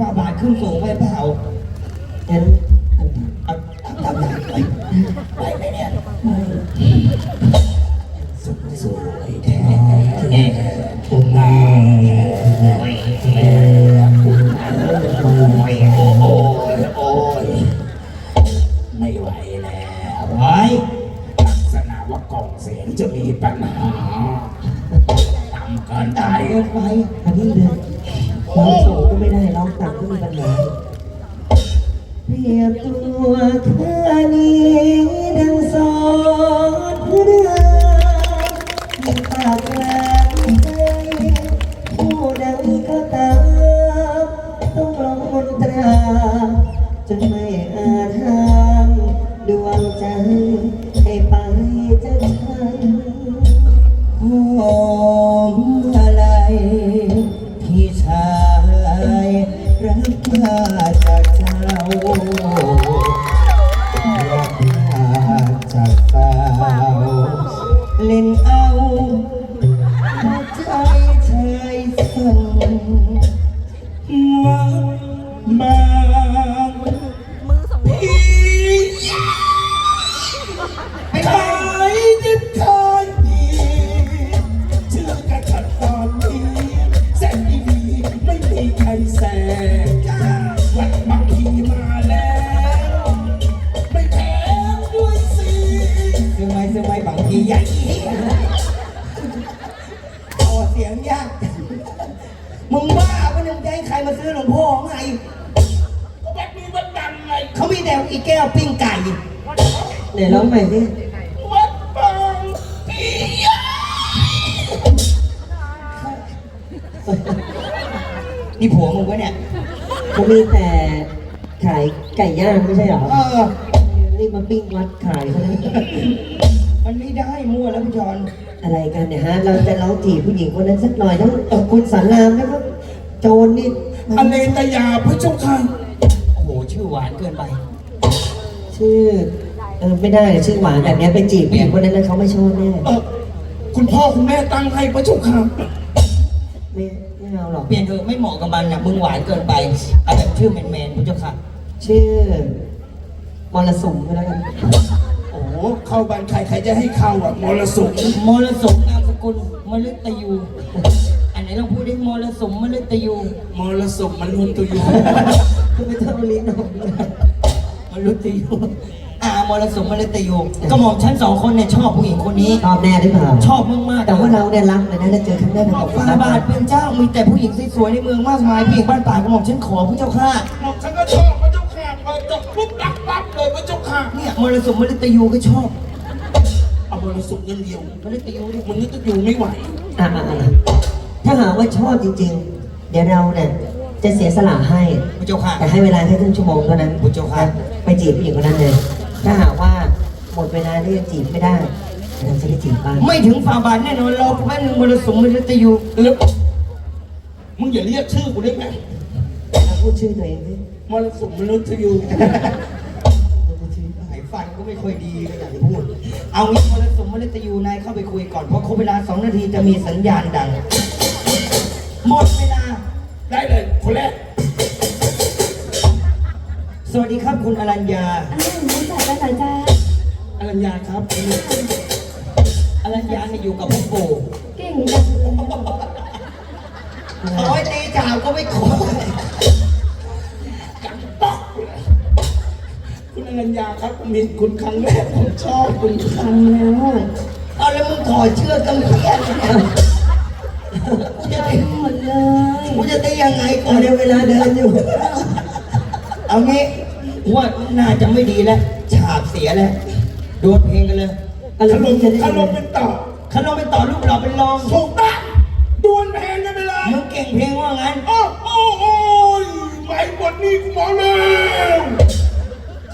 ฝ่าบาทขึ้นสูงไปเปล่า เห็น วเธอนี้ เขามีแต่อีแก้วปิ้งไก่ไหนร้องใหม่สิวัดบางพีนี่ผัวมึงวะเนี่ยเขามีแต่ขายไก่ย่างไม่ใช่เหรอเออนี่มาปิ้งวัดขายเขาเลยมันไม่ได้มั่วแล้วพี่จอนอะไรกันเนี่ยฮะ เราจะร้องจีบผู้หญิงคนนั้นสักหน่อยต้องตบคุณสารามแล้วก็โจรนี่อเลตยาพระเจ้าค่ะโอ้โห ชื่อหวานเกินไป ชื่อเออไม่ได้เลยชื่อหวานแบบเนี้ยไปจีบผู้หญิงคนนั้นแล้วเขาไม่ชอบแน่เออคุณพ่อคุณแม่ตั้งให้พระเจ้าค่ะไม่ไม่เอาหรอกเปลี่ยนเถอะไม่เหมาะกับมันนะมึงหวานเกินไปเอาแบบชื่อแมนๆพี่เจ้าค่ะ ชื่อมรสุมก็แล้วกันโอ้โหเข้าบ้านใครใครจะให้เข้าอะมรสุมมรสมนามสกุลมฤตยู อันไหนลองพูดได้มรสมมฤตยู มรสุมมันรุนตัวอยู่ คือไม่ต้องลิ้นออกมฤตยูอ่ามรสมมฤตยูก็หม่อมฉันสองคนเนี่ยชอบผู้หญิงคนนี้ ชอบแน่หรือเปล่าชอบมากๆแต่ว่าเราเนี่ยรักเลยนะถ้าเจอครั้งแรกเราบอกฟาบาทเป็นเจ้ามีแต่ผู้หญิงสวยๆในเมืองมากมายผู้หญิงบ้านป่ากระหม่อมฉันขอพระเจ้าค่ะบอกฉันก็ชอบพระเจ้าค่ะพอจบปุ๊บรักปั๊บเลยพระเจ้าค่ะเนี่ยมรสมมฤตยูก็ชอบเอามรสุมเงินเดียวมฤตยูนี่มันนึกจะอยู่ไม่ไหวอะอะอะถ้าหากว่าชอบจริงๆ เดี๋ยวเราเนี่ย จะเสียสละให้พระเจ้าค่ะ แต่ให้เวลาแค่ครึ่งชั่วโมงเท่านั้นพุทธเจ้าค่ะ ไปจีบผู้หญิงคนนั้นเลย ถ้าหากว่าหมดเวลาที่จะจีบไม่ได้เราจะได้จีบบ้างไม่ถึงฟาบาทแน่นอนเราแม่นึงมรสมมฤตยูแล้วมึงอย่าเรียกชื่อกูได้ไหมเราพูดชื่อตัวเองสิมรสุมมนุษย์อยู่หายฟันก็ไม่ค่อยดีก็อยากจะพูด เอางี้มรสมมฤตยูนายเข้าไปคุยก่อนเพราะครบเวลาสองนาทีจะมีสัญญาณดัง หมดเวลาได้เลย คนแรก สวัสดีครับคุณอรัญญาอรัญญาครับ อรัญญาเนี่ยอยู่กับพ่อปู่เก่งจังโอ้ยตีจ่าวก็ไม่ขอกังป๊อกเลยคุณอรัญญาครับผมเห็นคุณครั้งแรกผมชอบคุณครั้งทำแล้ว เอาแล้วมึงถอดเชือกกำเพี้ยนเนี่ยกูจะตีหมดเลย กูจะตียังไงก่อเอานเดี๋ยวเวลาเดินอยู่ เอางี้ว่าน่าจะไม่ดีแล้ว ฉาบเสียแล้ว โดนเพลงกันเลยอารขมนมณ์จะได้ขนมเป็นต่อขนมเป็นต่อลูกเราเป็นรองถูกปะดวลแพงกันไปเลยมึงเก่งเพลงว่างั้นโอ้โอ้โอ้ยไม่หมดนี่กูบอกแล้ว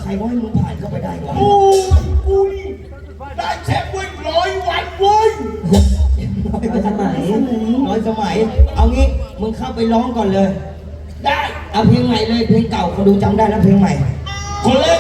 ใครว่าให้มึงผ่านเข้าไปได้วะโอ้ยกูนี่ได้แชมป์เว้ยร้อยวันเว้ยเอาสมัยร้อยสมัย เอางี้ มึงเข้าไปร้องก่อนเลย ได้ เอาเพลงใหม่เลย เพลงเก่าคนดูจำได้แล้วเพลงใหม่ คนแรก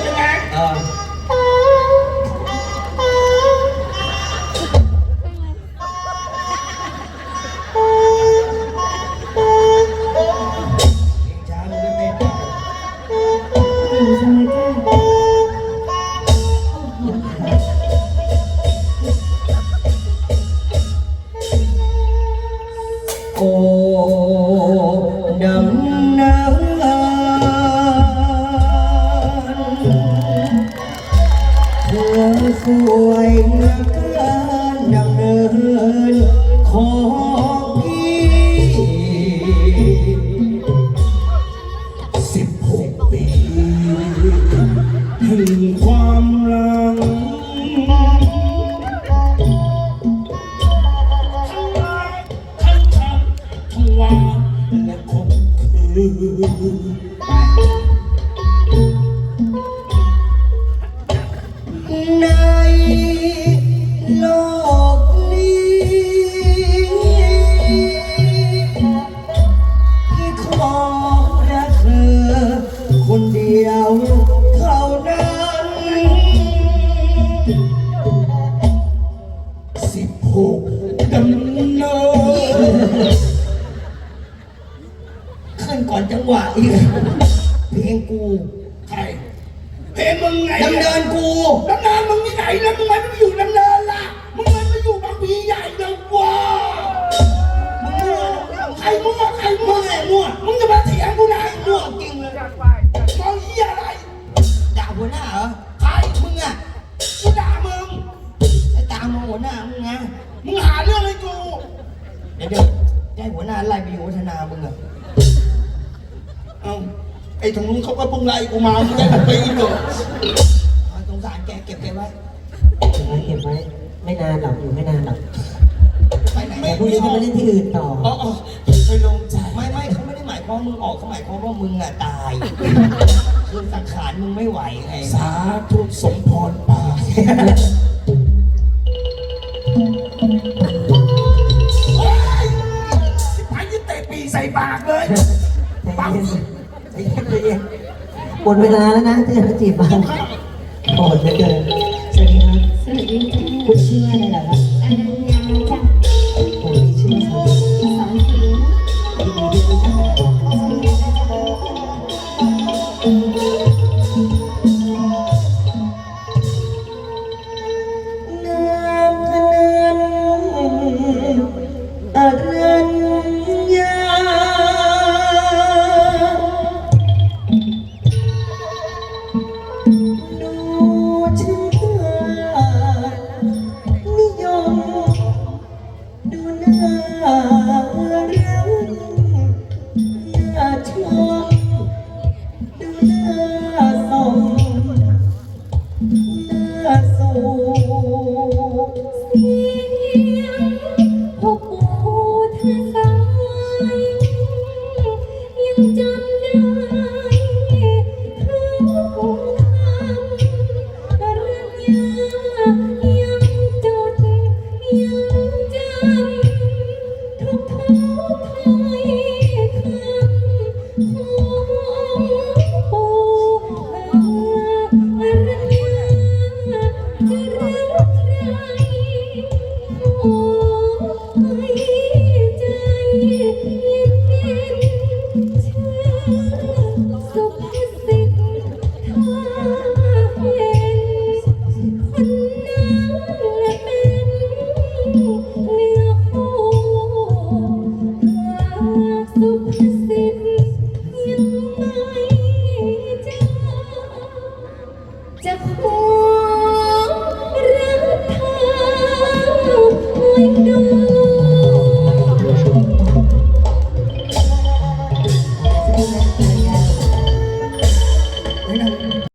และคงคืน เพลงมึงไงดำเนินกูดำเนินมึงที่ไหนแล้วมึงไม่ไปอยู่ดำเนินล่ะมึงไม่ไปอยู่บางพีใหญ่แล้วว้ามึงมั่วใครมั่วใครมั่วไงมั่วมึงจะมาเถียงกูนะมั่วจริงเลยมองเหี้ยอะไรด่าหัวหน้าเหรอใครมึงอะกูด่ามึงไอ้ตามมาหัวหน้ามึงไงมึงหาเรื่องให้กูเดี๋ยวเดี๋ยวได้หัวหน้าไล่ไปอยู่วัฒนามึงอะเอ้า ไอ้ทางนู้นเขาก็เพิ่งไล่กูมามึงได้มาปีเดียวเอาสงสารแกเก็บแกไว้ เก็บไว้เก็บไว้ ไม่นานหรอกอยู่ไม่นานหรอกไปไหนแต่พรุ่งนี้จะไปเล่นที่อื่นต่ออ๋ออ๋อไปลงใจไม่ไม่เขาไม่ได้หมายความมึงออกเขาหมายความว่ามึงอะตาย คือสังขารมึงไม่ไหวไงสาธุสมพรปากเฮ้ยสิบหายยี่เตะปีใส่ปากเลย ใจเย็น ใจเย็นใจเย็นหมดเวลาแล้วนะที่จะจีบบ้างโอดเหลือเกินสวัสดีครับ สวัสดีจ้าคุณชื่ออะไรล่ะครับ น่